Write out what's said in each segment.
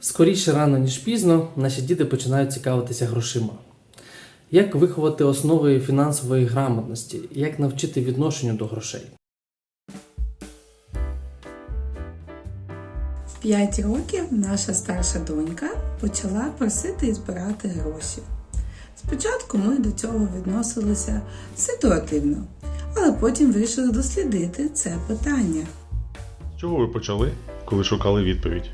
Скоріше рано, ніж пізно, наші діти починають цікавитися грошима. Як виховати основи фінансової грамотності, як навчити відношенню до грошей. В 5 років наша старша донька почала просити і збирати гроші. Спочатку ми до цього відносилися ситуативно, але потім вирішили дослідити це питання. З чого ви почали, коли шукали відповідь?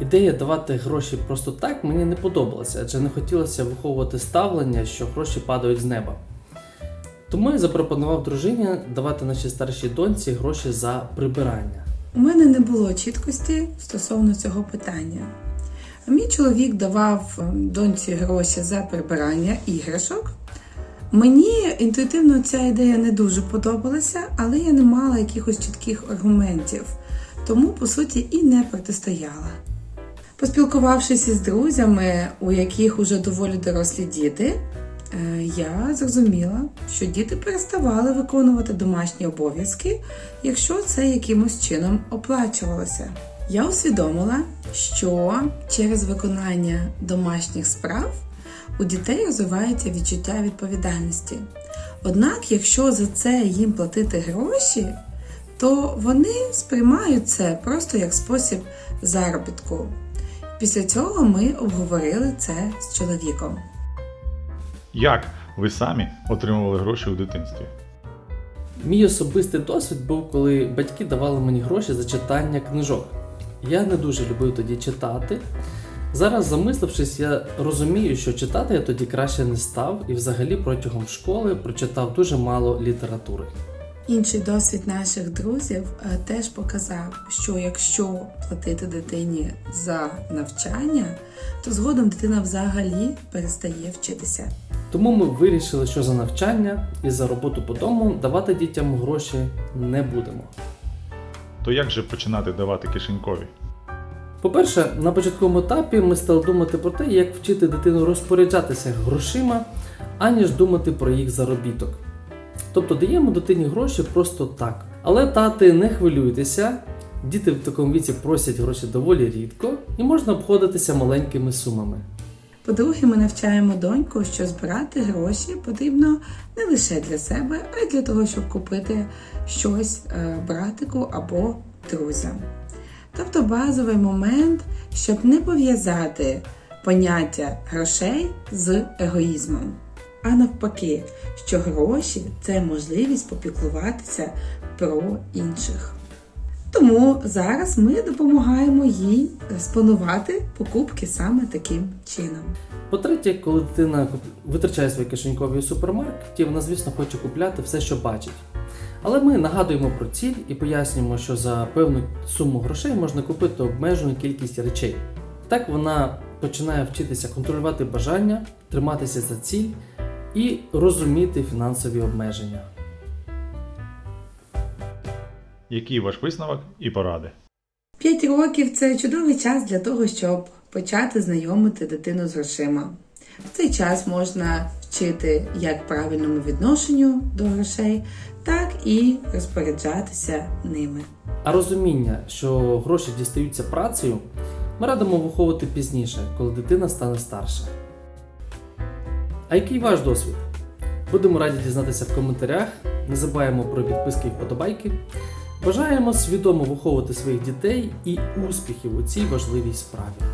Ідея давати гроші просто так мені не подобалася, адже не хотілося виховувати ставлення, що гроші падають з неба. Тому я запропонував дружині давати нашій старшій доньці гроші за прибирання. У мене не було чіткості стосовно цього питання. Мій чоловік давав е, доньці гроші за прибирання іграшок. Мені інтуїтивно ця ідея не дуже подобалася, але я не мала якихось чітких аргументів, тому по суті і не протистояла. Поспілкувавшись із друзями, у яких уже доволі дорослі діти, е, я зрозуміла, що діти переставали виконувати домашні обов'язки, якщо це якимось чином оплачувалося. Я усвідомила, що через виконання домашніх справ у дітей розвивається відчуття відповідальності. Однак, якщо за це їм платити гроші, то вони сприймають це просто як спосіб заробітку. Після цього ми обговорили це з чоловіком. Як ви самі отримували гроші у дитинстві? Мій особистий досвід був, коли батьки давали мені гроші за читання книжок. Я не дуже любив тоді читати. Зараз, замислившись, я розумію, що читати я тоді краще не став і взагалі протягом школи прочитав дуже мало літератури. Інший досвід наших друзів е, теж показав, що якщо платити дитині за навчання, то згодом дитина взагалі перестає вчитися. Тому ми вирішили, що за навчання і за роботу по дому давати дітям гроші не будемо. То як же починати давати кишенькові? По-перше, на початковому етапі ми стали думати про те, як вчити дитину розпоряджатися грошима, аніж думати про їх заробіток. Тобто даємо дитині гроші просто так. Але тати, не хвилюйтеся, діти в такому віці просять гроші доволі рідко і можна обходитися маленькими сумами. По-друге, ми навчаємо доньку, що збирати гроші потрібно не лише для себе, а й для того, щоб купити щось е, братику або друзям. Тобто базовий момент, щоб не пов'язати поняття грошей з егоїзмом. А навпаки, що гроші це можливість попіклуватися про інших. Тому зараз ми допомагаємо їй спланувати покупки саме таким чином. По-третє, коли дитина витрачає свої кишенькові у супермаркеті, вона, звісно, хоче купляти все, що бачить. Але ми нагадуємо про ціль і пояснюємо, що за певну суму грошей можна купити обмежену кількість речей. Так вона починає вчитися контролювати бажання, триматися за ціль і розуміти фінансові обмеження. Який ваш висновок і поради? П'ять років це чудовий час для того, щоб почати знайомити дитину з грошима. В цей час можна вчити як правильному відношенню до грошей, так і розпоряджатися ними. А розуміння, що гроші дістаються працею, ми радимо виховувати пізніше, коли дитина стане старша. А який ваш досвід? Будемо раді дізнатися в коментарях. Не забуваємо про підписки і вподобайки. Бажаємо свідомо виховувати своїх дітей і успіхів у цій важливій справі.